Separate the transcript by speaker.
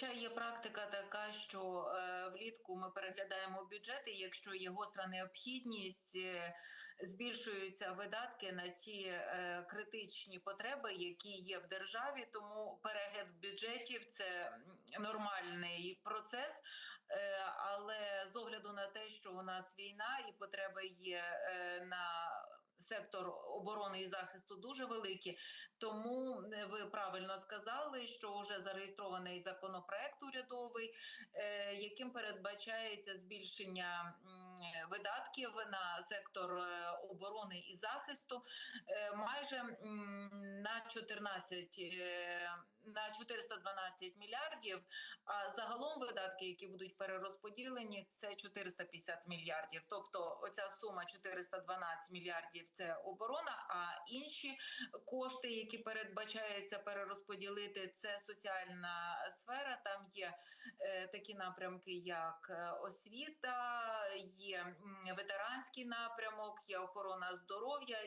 Speaker 1: зазвичай є практика така, що е, влітку ми переглядаємо бюджети. Якщо є гостра необхідність, е, збільшуються видатки на ті е, критичні потреби, які є в державі. Тому перегляд бюджетів це нормальний процес. Але з огляду на те, що у нас війна і потреби є на сектор оборони і захисту дуже великі. Тому ви правильно сказали, що вже зареєстрований законопроект урядовий, е, яким передбачається збільшення видатків на сектор е, оборони і захисту е, майже на 14 е, на 412 мільярдів. А загалом видатки, які будуть перерозподілені, це 450 мільярдів. Тобто, оця сума 412 мільярдів це оборона. А інші кошти, які передбачається перерозподілити, це соціальна сфера. Там є такі напрямки, як освіта, ветеранський напрямок, є охорона здоров'я